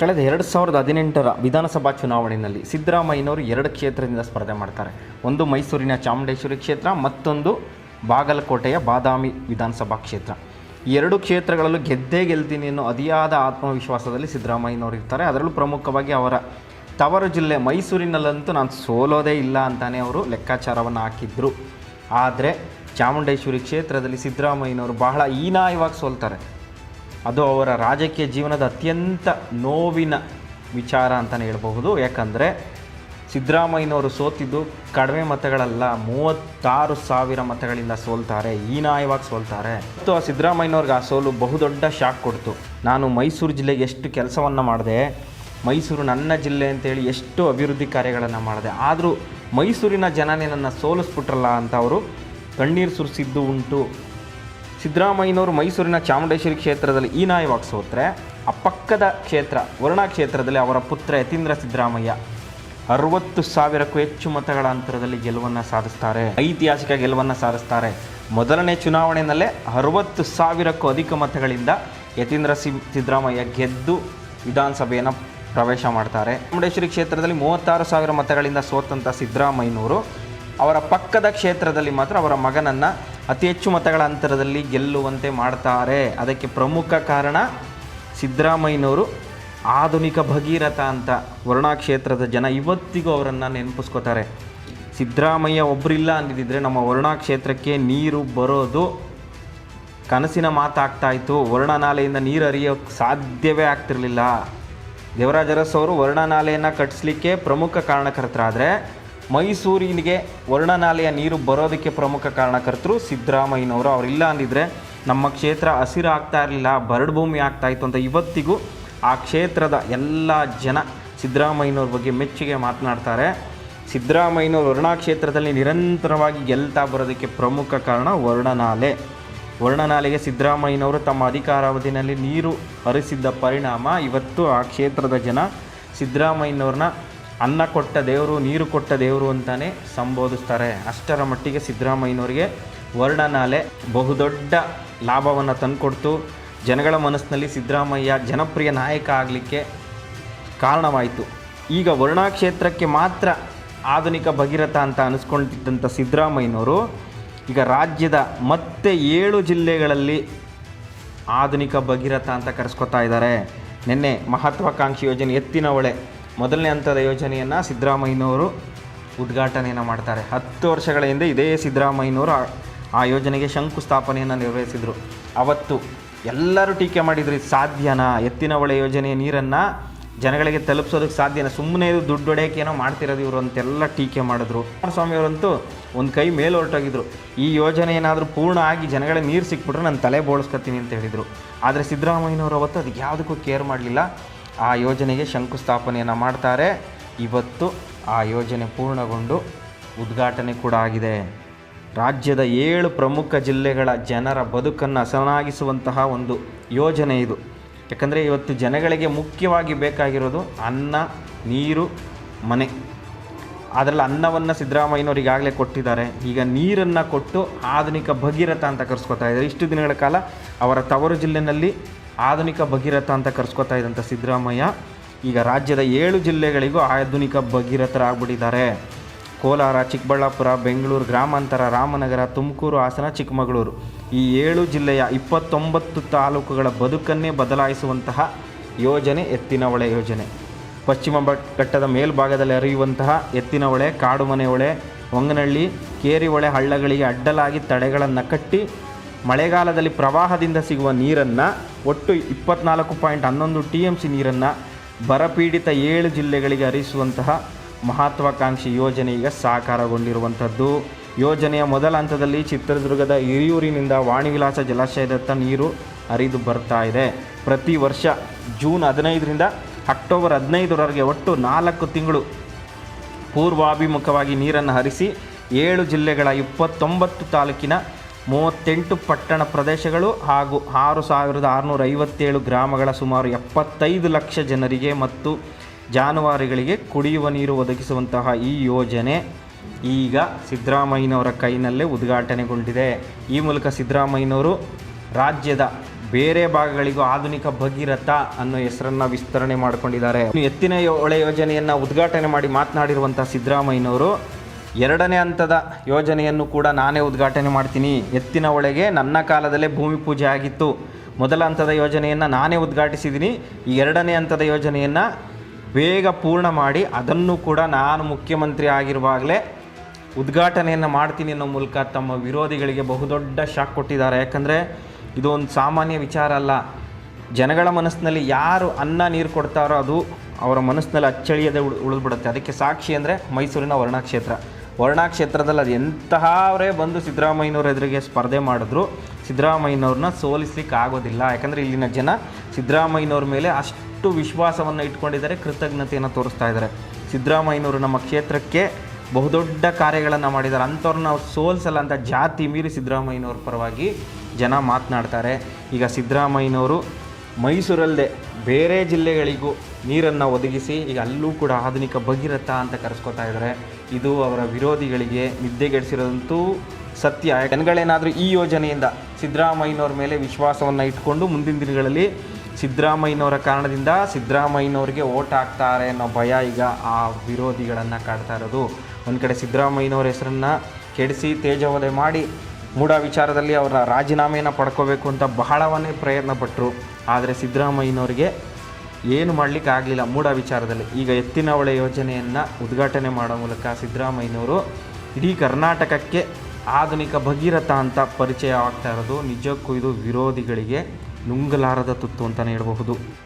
ಕಳೆದ ಎರಡು ಸಾವಿರದ ಹದಿನೆಂಟರ ವಿಧಾನಸಭಾ ಚುನಾವಣೆಯಲ್ಲಿ ಸಿದ್ದರಾಮಯ್ಯನವರು ಎರಡು ಕ್ಷೇತ್ರದಿಂದ ಸ್ಪರ್ಧೆ ಮಾಡ್ತಾರೆ. ಒಂದು ಮೈಸೂರಿನ ಚಾಮುಂಡೇಶ್ವರಿ ಕ್ಷೇತ್ರ, ಮತ್ತೊಂದು ಬಾಗಲಕೋಟೆಯ ಬಾದಾಮಿ ವಿಧಾನಸಭಾ ಕ್ಷೇತ್ರ. ಎರಡು ಕ್ಷೇತ್ರಗಳಲ್ಲೂ ಗೆದ್ದೇ ಗೆಲ್ತೀನಿ ಅನ್ನೋ ಅತಿಯಾದ ಆತ್ಮವಿಶ್ವಾಸದಲ್ಲಿ ಸಿದ್ದರಾಮಯ್ಯನವರು ಇರ್ತಾರೆ. ಅದರಲ್ಲೂ ಪ್ರಮುಖವಾಗಿ ಅವರ ತವರು ಜಿಲ್ಲೆ ಮೈಸೂರಿನಲ್ಲಂತೂ ನಾನು ಸೋಲೋದೇ ಇಲ್ಲ ಅಂತಾನೆ ಅವರು ಲೆಕ್ಕಾಚಾರವನ್ನು ಹಾಕಿದ್ರು. ಆದರೆ ಚಾಮುಂಡೇಶ್ವರಿ ಕ್ಷೇತ್ರದಲ್ಲಿ ಸಿದ್ದರಾಮಯ್ಯನವರು ಬಹಳ ಹೀನಾಯವಾಗಿ ಸೋಲ್ತಾರೆ. ಅದು ಅವರ ರಾಜಕೀಯ ಜೀವನದ ಅತ್ಯಂತ ನೋವಿನ ವಿಚಾರ ಅಂತಲೇ ಹೇಳಬಹುದು. ಯಾಕಂದರೆ ಸಿದ್ದರಾಮಯ್ಯನವರು ಸೋತಿದ್ದು ಕಡಿಮೆ ಮತಗಳಲ್ಲ, ಮೂವತ್ತಾರು ಸಾವಿರ ಮತಗಳಿಂದ ಸೋಲ್ತಾರೆ, ಹೀನಾಯವಾಗಿ ಸೋಲ್ತಾರೆ. ಮತ್ತು ಆ ಸಿದ್ದರಾಮಯ್ಯನವ್ರಿಗೆ ಆ ಸೋಲು ಬಹುದೊಡ್ಡ ಶಾಕ್ ಕೊಡ್ತು. ನಾನು ಮೈಸೂರು ಜಿಲ್ಲೆಗೆ ಎಷ್ಟು ಕೆಲಸವನ್ನು ಮಾಡಿದೆ, ಮೈಸೂರು ನನ್ನ ಜಿಲ್ಲೆ ಅಂತೇಳಿ ಎಷ್ಟು ಅಭಿವೃದ್ಧಿ ಕಾರ್ಯಗಳನ್ನು ಮಾಡಿದೆ, ಆದರೂ ಮೈಸೂರಿನ ಜನನೇ ನನ್ನ ಸೋಲಿಸ್ಬಿಟ್ರಲ್ಲ ಅಂತ ಅವರು ಕಣ್ಣೀರು ಸುರಿಸಿದ್ದು ಉಂಟು. ಸಿದ್ದರಾಮಯ್ಯನವರು ಮೈಸೂರಿನ ಚಾಮುಂಡೇಶ್ವರಿ ಕ್ಷೇತ್ರದಲ್ಲಿ ಈ ನಾಯವಾಗಿ ಸೋತ್ರೆ ಆ ಪಕ್ಕದ ಕ್ಷೇತ್ರ, ವರುಣಾ ಕ್ಷೇತ್ರದಲ್ಲಿ ಅವರ ಪುತ್ರ ಯತೀಂದ್ರ ಸಿದ್ದರಾಮಯ್ಯ. ಅರವತ್ತು ಸಾವಿರಕ್ಕೂ ಹೆಚ್ಚು ಮತಗಳ ಅಂತರದಲ್ಲಿ ಗೆಲುವನ್ನು ಸಾಧಿಸ್ತಾರೆ. ಐತಿಹಾಸಿಕ ಗೆಲುವನ್ನು ಸಾಧಿಸ್ತಾರೆ. ಮೊದಲನೇ ಚುನಾವಣೆಯಲ್ಲೇ ಅರವತ್ತು ಸಾವಿರಕ್ಕೂ ಅಧಿಕ ಮತಗಳಿಂದ ಯತೀಂದ್ರ ಸಿ, ಸಿದ್ದರಾಮಯ್ಯ ಗೆದ್ದು ವಿಧಾನಸಭೆಯನ್ನು ಪ್ರವೇಶ ಮಾಡ್ತಾರೆ. ಚಾಮುಂಡೇಶ್ವರಿ ಕ್ಷೇತ್ರದಲ್ಲಿ ಮೂವತ್ತಾರು ಸಾವಿರ ಮತಗಳಿಂದ ಸೋತಂಥ ಸಿದ್ದರಾಮಯ್ಯನವರು ಅವರ ಪಕ್ಕದ ಕ್ಷೇತ್ರದಲ್ಲಿ ಮಾತ್ರ ಅವರ ಮಗನನ್ನು ಅತಿ ಹೆಚ್ಚು ಮತಗಳ ಅಂತರದಲ್ಲಿ ಗೆಲ್ಲುವಂತೆ ಮಾಡ್ತಾರೆ. ಅದಕ್ಕೆ ಪ್ರಮುಖ ಕಾರಣ ಸಿದ್ದರಾಮಯ್ಯನವರು ಆಧುನಿಕ ಭಗೀರಥ ಅಂತ ವರುಣಾ ಕ್ಷೇತ್ರದ ಜನ ಇವತ್ತಿಗೂ ಅವರನ್ನು ನೆನಪಿಸ್ಕೋತಾರೆ. ಸಿದ್ದರಾಮಯ್ಯ ಒಬ್ಬರಿಲ್ಲ ಅಂದಿದ್ದರೆ ನಮ್ಮ ವರುಣಾ ಕ್ಷೇತ್ರಕ್ಕೆ ನೀರು ಬರೋದು ಕನಸಿನ ಮಾತಾಗ್ತಾಯಿತ್ತು ವರ್ಣನಾಲೆಯಿಂದ ನೀರು ಹರಿಯೋಕ್ಕೆ ಸಾಧ್ಯವೇ ಆಗ್ತಿರಲಿಲ್ಲ. ದೇವರಾಜ ಅರಸ್ ಅವರು ವರ್ಣನಾಲೆಯನ್ನು ಕಟ್ಟಿಸ್ಲಿಕ್ಕೆ ಪ್ರಮುಖ ಕಾರಣಕರ್ತರಾದರೆ ಮೈಸೂರಿನಿಗೆ ವರ್ಣನಾಲೆಯ ನೀರು ಬರೋದಕ್ಕೆ ಪ್ರಮುಖ ಕಾರಣಕರ್ತರು ಸಿದ್ದರಾಮಯ್ಯನವರು. ಅವರಿಲ್ಲ ಅಂದಿದ್ರೆ ನಮ್ಮ ಕ್ಷೇತ್ರ ಹಸಿರು ಆಗ್ತಾ ಇರಲಿಲ್ಲ, ಬರಡು ಭೂಮಿ ಆಗ್ತಾ ಇತ್ತು ಅಂತ ಇವತ್ತಿಗೂ ಆ ಕ್ಷೇತ್ರದ ಎಲ್ಲ ಜನ ಸಿದ್ದರಾಮಯ್ಯನವ್ರ ಬಗ್ಗೆ ಮೆಚ್ಚುಗೆ ಮಾತನಾಡ್ತಾರೆ. ಸಿದ್ದರಾಮಯ್ಯನವರು ವರ್ಣಾ ಕ್ಷೇತ್ರದಲ್ಲಿ ನಿರಂತರವಾಗಿ ಗೆಲ್ತಾ ಬರೋದಕ್ಕೆ ಪ್ರಮುಖ ಕಾರಣ ವರ್ಣನಾಲೆ. ವರ್ಣನಾಲೆಗೆ ಸಿದ್ದರಾಮಯ್ಯನವರು ತಮ್ಮ ಅಧಿಕಾರಾವಧಿಯಲ್ಲಿ ನೀರು ಹರಿಸಿದ್ದ ಪರಿಣಾಮ. ಇವತ್ತು ಆ ಕ್ಷೇತ್ರದ ಜನ ಸಿದ್ದರಾಮಯ್ಯನವ್ರನ್ನ ಅನ್ನ ಕೊಟ್ಟ ದೇವರು, ನೀರು ಕೊಟ್ಟ ದೇವರು ಅಂತಾನೆ ಸಂಬೋಧಿಸ್ತಾರೆ. ಅಷ್ಟರ ಮಟ್ಟಿಗೆ ಸಿದ್ದರಾಮಯ್ಯನವರಿಗೆ ವರ್ಣನಾಲೆ ಬಹುದೊಡ್ಡ ಲಾಭವನ್ನು ತಂದುಕೊಡ್ತು. ಜನಗಳ ಮನಸ್ಸಿನಲ್ಲಿ ಸಿದ್ದರಾಮಯ್ಯ ಜನಪ್ರಿಯ ನಾಯಕ ಆಗಲಿಕ್ಕೆ ಕಾರಣವಾಯಿತು. ಈಗ ವರ್ಣಾ ಕ್ಷೇತ್ರಕ್ಕೆ ಮಾತ್ರ ಆಧುನಿಕ ಭಗೀರಥ ಅಂತ ಅನಿಸ್ಕೊಂಡಿದ್ದಂಥ ಸಿದ್ದರಾಮಯ್ಯನವರು ಈಗ ರಾಜ್ಯದ ಮತ್ತೆ ಏಳು ಜಿಲ್ಲೆಗಳಲ್ಲಿ ಆಧುನಿಕ ಭಗೀರಥ ಅಂತ ಕರೆಸ್ಕೊತಾ ಇದ್ದಾರೆ. ನಿನ್ನೆ ಮಹತ್ವಾಕಾಂಕ್ಷಿ ಯೋಜನೆ ಎತ್ತಿನ ಹೊಳೆ ಮೊದಲನೇ ಹಂತದ ಯೋಜನೆಯನ್ನು ಸಿದ್ದರಾಮಯ್ಯನವರು ಉದ್ಘಾಟನೆಯನ್ನು ಮಾಡ್ತಾರೆ. ಹತ್ತು ವರ್ಷಗಳ ಹಿಂದೆ ಇದೇ ಸಿದ್ದರಾಮಯ್ಯನವರು ಆ- ಯೋಜನೆಗೆ ಶಂಕುಸ್ಥಾಪನೆಯನ್ನು ನಿರ್ವಹಿಸಿದರು. ಅವತ್ತು ಎಲ್ಲರೂ ಟೀಕೆ ಮಾಡಿದ್ರು, ಇದು ಸಾಧ್ಯನಾ? ಎತ್ತಿನ ಹೊಳೆ ಯೋಜನೆಯ ನೀರನ್ನು ಜನಗಳಿಗೆ ತಲುಪಿಸೋದಕ್ಕೆ ಸಾಧ್ಯನಾ? ಸುಮ್ಮನೆ ಇದು ದುಡ್ಡು ಹೊಡೆಯೋಕೆ ಏನೋ ಮಾಡ್ತಿರೋದು ಇವರು ಅಂತೆಲ್ಲ ಟೀಕೆ ಮಾಡಿದ್ರು. ಕುಮಾರಸ್ವಾಮಿ ಅವರಂತೂ ಒಂದು ಕೈ ಮೇಲೆ ಹೊರಟೋಗಿದ್ರು. ಈ ಯೋಜನೆ ಏನಾದರೂ ಪೂರ್ಣ ಆಗಿ ಜನಗಳಿಗೆ ನೀರು ಸಿಕ್ಬಿಟ್ರೆ ನಾನು ತಲೆ ಬೋಳಿಸ್ಕೊತೀನಿ ಅಂತ ಹೇಳಿದರು. ಆದರೆ ಸಿದ್ದರಾಮಯ್ಯನವರು ಅವತ್ತು ಅದಕ್ಕೆ ಯಾವುದಕ್ಕೂ ಕೇರ್ ಮಾಡಲಿಲ್ಲ. ಆ ಯೋಜನೆಗೆ ಶಂಕುಸ್ಥಾಪನೆಯನ್ನು ಮಾಡ್ತಾರೆ. ಇವತ್ತು ಆ ಯೋಜನೆ ಪೂರ್ಣಗೊಂಡು ಉದ್ಘಾಟನೆ ಕೂಡ ಆಗಿದೆ. ರಾಜ್ಯದ ಏಳು ಪ್ರಮುಖ ಜಿಲ್ಲೆಗಳ ಜನರ ಬದುಕನ್ನು ಹಸನಾಗಿಸುವಂತಹ ಒಂದು ಯೋಜನೆ ಇದು. ಯಾಕಂದರೆ ಇವತ್ತು ಜನಗಳಿಗೆ ಮುಖ್ಯವಾಗಿ ಬೇಕಾಗಿರೋದು ಅನ್ನ, ನೀರು, ಮನೆ. ಅದರಲ್ಲಿ ಅನ್ನವನ್ನು ಸಿದ್ದರಾಮಯ್ಯನವ್ರು ಆಗಲೇ ಕೊಟ್ಟಿದ್ದಾರೆ. ಈಗ ನೀರನ್ನು ಕೊಟ್ಟು ಆಧುನಿಕ ಭಗೀರಥ ಅಂತ ಕರೆಸ್ಕೊತಾ ಇದ್ದಾರೆ. ಇಷ್ಟು ದಿನಗಳ ಕಾಲ ಅವರ ತವರು ಜಿಲ್ಲೆನಲ್ಲಿ ಆಧುನಿಕ ಭಗೀರಥ ಅಂತ ಕರೆಸ್ಕೊತಾ ಇದ್ದಂಥ ಸಿದ್ದರಾಮಯ್ಯ ಈಗ ರಾಜ್ಯದ ಏಳು ಜಿಲ್ಲೆಗಳಿಗೂ ಆಧುನಿಕ ಭಗೀರಥರಾಗ್ಬಿಟ್ಟಿದ್ದಾರೆ. ಕೋಲಾರ, ಚಿಕ್ಕಬಳ್ಳಾಪುರ, ಬೆಂಗಳೂರು ಗ್ರಾಮಾಂತರ, ರಾಮನಗರ, ತುಮಕೂರು, ಹಾಸನ, ಚಿಕ್ಕಮಗಳೂರು. ಈ ಏಳು ಜಿಲ್ಲೆಯ ಇಪ್ಪತ್ತೊಂಬತ್ತು ತಾಲೂಕುಗಳ ಬದುಕನ್ನೇ ಬದಲಾಯಿಸುವಂತಹ ಯೋಜನೆ ಎತ್ತಿನ ಹೊಳೆ ಯೋಜನೆ. ಪಶ್ಚಿಮ ಘಟ್ಟದ ಮೇಲ್ಭಾಗದಲ್ಲಿ ಅರಿಯುವಂತಹ ಎತ್ತಿನ ಹೊಳೆ ಕಾಡುಮನೆ ಹೊಳೆ ಹೊಂಗನಹಳ್ಳಿ ಕೇರಿ ಹೊಳೆ ಹಳ್ಳಗಳಿಗೆ ಅಡ್ಡಲಾಗಿ ತಡೆಗಳನ್ನು ಕಟ್ಟಿ ಮಳೆಗಾಲದಲ್ಲಿ ಪ್ರವಾಹದಿಂದ ಸಿಗುವ ನೀರನ್ನು ಒಟ್ಟು ಇಪ್ಪತ್ನಾಲ್ಕು ಪಾಯಿಂಟ್ ಹನ್ನೊಂದು ಟಿ ಎಂ ಸಿ ನೀರನ್ನು ಬರಪೀಡಿತ ಏಳು ಜಿಲ್ಲೆಗಳಿಗೆ ಹರಿಸುವಂತಹ ಮಹತ್ವಾಕಾಂಕ್ಷಿ ಯೋಜನೆ ಈಗ ಸಾಕಾರಗೊಂಡಿರುವಂಥದ್ದು. ಯೋಜನೆಯ ಮೊದಲ ಹಂತದಲ್ಲಿ ಚಿತ್ರದುರ್ಗದ ಹಿರಿಯೂರಿನಿಂದ ವಾಣಿವಿಲಾಸ ಜಲಾಶಯದತ್ತ ನೀರು ಹರಿದು ಬರ್ತಾ ಇದೆ. ಪ್ರತಿ ವರ್ಷ ಜೂನ್ ಹದಿನೈದರಿಂದ ಅಕ್ಟೋಬರ್ ಹದಿನೈದರವರೆಗೆ ಒಟ್ಟು ನಾಲ್ಕು ತಿಂಗಳು ಪೂರ್ವಾಭಿಮುಖವಾಗಿ ನೀರನ್ನು ಹರಿಸಿ ಏಳು ಜಿಲ್ಲೆಗಳ ಇಪ್ಪತ್ತೊಂಬತ್ತು ತಾಲೂಕಿನ ಮೂವತ್ತೆಂಟು ಪಟ್ಟಣ ಪ್ರದೇಶಗಳು ಹಾಗೂ ಆರು ಸಾವಿರದ ಆರುನೂರ ಐವತ್ತೇಳು ಗ್ರಾಮಗಳ ಸುಮಾರು ಎಪ್ಪತ್ತೈದು ಲಕ್ಷ ಜನರಿಗೆ ಮತ್ತು ಜಾನುವಾರುಗಳಿಗೆ ಕುಡಿಯುವ ನೀರು ಒದಗಿಸುವಂತಹ ಈ ಯೋಜನೆ ಈಗ ಸಿದ್ದರಾಮಯ್ಯನವರ ಕೈನಲ್ಲೇ ಉದ್ಘಾಟನೆಗೊಂಡಿದೆ. ಈ ಮೂಲಕ ಸಿದ್ದರಾಮಯ್ಯನವರು ರಾಜ್ಯದ ಬೇರೆ ಭಾಗಗಳಿಗೂ ಆಧುನಿಕ ಭಗೀರಥ ಅನ್ನೋ ಹೆಸರನ್ನು ವಿಸ್ತರಣೆ ಮಾಡಿಕೊಂಡಿದ್ದಾರೆ. ಎತ್ತಿನ ಒಳೆ ಯೋಜನೆಯನ್ನು ಉದ್ಘಾಟನೆ ಮಾಡಿ ಮಾತನಾಡಿರುವಂಥ ಸಿದ್ದರಾಮಯ್ಯನವರು ಎರಡನೇ ಹಂತದ ಯೋಜನೆಯನ್ನು ಕೂಡ ನಾನೇ ಉದ್ಘಾಟನೆ ಮಾಡ್ತೀನಿ. ಎತ್ತಿನ ಒಳಗೆ ನನ್ನ ಕಾಲದಲ್ಲೇ ಭೂಮಿ ಪೂಜೆ ಆಗಿತ್ತು. ಮೊದಲ ಹಂತದ ಯೋಜನೆಯನ್ನು ನಾನೇ ಉದ್ಘಾಟಿಸಿದ್ದೀನಿ. ಈ ಎರಡನೇ ಹಂತದ ಯೋಜನೆಯನ್ನು ಬೇಗ ಪೂರ್ಣ ಮಾಡಿ ಅದನ್ನು ಕೂಡ ನಾನು ಮುಖ್ಯಮಂತ್ರಿ ಆಗಿರುವಾಗಲೇ ಉದ್ಘಾಟನೆಯನ್ನು ಮಾಡ್ತೀನಿ ಅನ್ನೋ ಮೂಲಕ ತಮ್ಮ ವಿರೋಧಿಗಳಿಗೆ ಬಹುದೊಡ್ಡ ಶಾಕ್ ಕೊಟ್ಟಿದ್ದಾರೆ. ಯಾಕಂದರೆ ಇದು ಒಂದು ಸಾಮಾನ್ಯ ವಿಚಾರ ಅಲ್ಲ. ಜನಗಳ ಮನಸ್ಸಿನಲ್ಲಿ ಯಾರು ಅನ್ನ ನೀರು ಕೊಡ್ತಾರೋ ಅದು ಅವರ ಮನಸ್ಸಿನಲ್ಲಿ ಅಚ್ಚಳಿಯದೆ ಉಳ್, ಉಳಿದ್ಬಿಡುತ್ತೆ. ಅದಕ್ಕೆ ಸಾಕ್ಷಿ ಅಂದರೆ ಮೈಸೂರಿನ ವರ್ಣಾ ಕ್ಷೇತ್ರ ವರ್ಣಾ ಕ್ಷೇತ್ರದಲ್ಲಿ ಅದು ಎಂತಹವರೇ ಬಂದು ಸಿದ್ದರಾಮಯ್ಯನವ್ರ ಎದುರಿಗೆ ಸ್ಪರ್ಧೆ ಮಾಡಿದ್ರು, ಸಿದ್ದರಾಮಯ್ಯನವ್ರನ್ನ ಸೋಲಿಸ್ಲಿಕ್ಕೆ ಆಗೋದಿಲ್ಲ ಯಾಕಂದರೆ ಇಲ್ಲಿನ ಜನ ಸಿದ್ದರಾಮಯ್ಯನವ್ರ ಮೇಲೆ ಅಷ್ಟು ವಿಶ್ವಾಸವನ್ನು ಇಟ್ಕೊಂಡಿದ್ದಾರೆ, ಕೃತಜ್ಞತೆಯನ್ನು ತೋರಿಸ್ತಾ ಇದ್ದಾರೆ. ಸಿದ್ದರಾಮಯ್ಯನವರು ನಮ್ಮ ಕ್ಷೇತ್ರಕ್ಕೆ ಬಹುದೊಡ್ಡ ಕಾರ್ಯಗಳನ್ನು ಮಾಡಿದ್ದಾರೆ. ಅಂಥವ್ರನ್ನ ಅವ್ರು ಸೋಲ್ಸಲ್ಲ ಅಂತ ಜಾತಿ ಮೀರಿ ಸಿದ್ದರಾಮಯ್ಯನವ್ರ ಪರವಾಗಿ ಜನ ಮಾತನಾಡ್ತಾರೆ. ಈಗ ಸಿದ್ದರಾಮಯ್ಯನವರು ಮೈಸೂರಲ್ಲದೆ ಬೇರೆ ಜಿಲ್ಲೆಗಳಿಗೂ ನೀರನ್ನು ಒದಗಿಸಿ ಈಗ ಅಲ್ಲೂ ಕೂಡ ಆಧುನಿಕ ಭಗೀರಥ ಅಂತ ಕರೆಸ್ಕೊತಾ ಇದ್ದಾರೆ. ಇದು ಅವರ ವಿರೋಧಿಗಳಿಗೆ ನಿದ್ದೆಗೆಡಿಸಿರೋದಂತೂ ಸತ್ಯ. ಜನಗಳೇನಾದರೂ ಈ ಯೋಜನೆಯಿಂದ ಸಿದ್ದರಾಮಯ್ಯನವ್ರ ಮೇಲೆ ವಿಶ್ವಾಸವನ್ನು ಇಟ್ಕೊಂಡು ಮುಂದಿನ ದಿನಗಳಲ್ಲಿ ಸಿದ್ದರಾಮಯ್ಯನವರ ಕಾರಣದಿಂದ ಸಿದ್ದರಾಮಯ್ಯನವ್ರಿಗೆ ಓಟ್ ಹಾಕ್ತಾರೆ ಅನ್ನೋ ಭಯ ಈಗ ಆ ವಿರೋಧಿಗಳನ್ನು ಕಾಡ್ತಾ ಇರೋದು. ಒಂದು ಕಡೆ ಸಿದ್ದರಾಮಯ್ಯನವ್ರ ಹೆಸರನ್ನು ಕೆಡಿಸಿ ತೇಜವಧೆ ಮಾಡಿ ಮೂಢ ವಿಚಾರದಲ್ಲಿ ಅವರ ರಾಜೀನಾಮೆಯನ್ನು ಪಡ್ಕೋಬೇಕು ಅಂತ ಬಹಳವನ್ನೇ ಪ್ರಯತ್ನ ಪಟ್ಟರು ಆದರೆ ಸಿದ್ದರಾಮಯ್ಯನವ್ರಿಗೆ ಏನು ಮಾಡಲಿಕ್ಕೆ ಆಗಲಿಲ್ಲ ಮೂಢ ವಿಚಾರದಲ್ಲಿ. ಈಗ ಎತ್ತಿನ ಹೊಳೆ ಯೋಜನೆಯನ್ನು ಉದ್ಘಾಟನೆ ಮಾಡೋ ಮೂಲಕ ಸಿದ್ದರಾಮಯ್ಯನವರು ಇಡೀ ಕರ್ನಾಟಕಕ್ಕೆ ಆಧುನಿಕ ಭಗೀರಥ ಅಂತ ಪರಿಚಯ ಆಗ್ತಾ ಇರೋದು. ನಿಜಕ್ಕೂ ಇದು ವಿರೋಧಿಗಳಿಗೆ ನುಂಗಲಾರದ ತುತ್ತು ಅಂತಲೇ ಹೇಳಬಹುದು.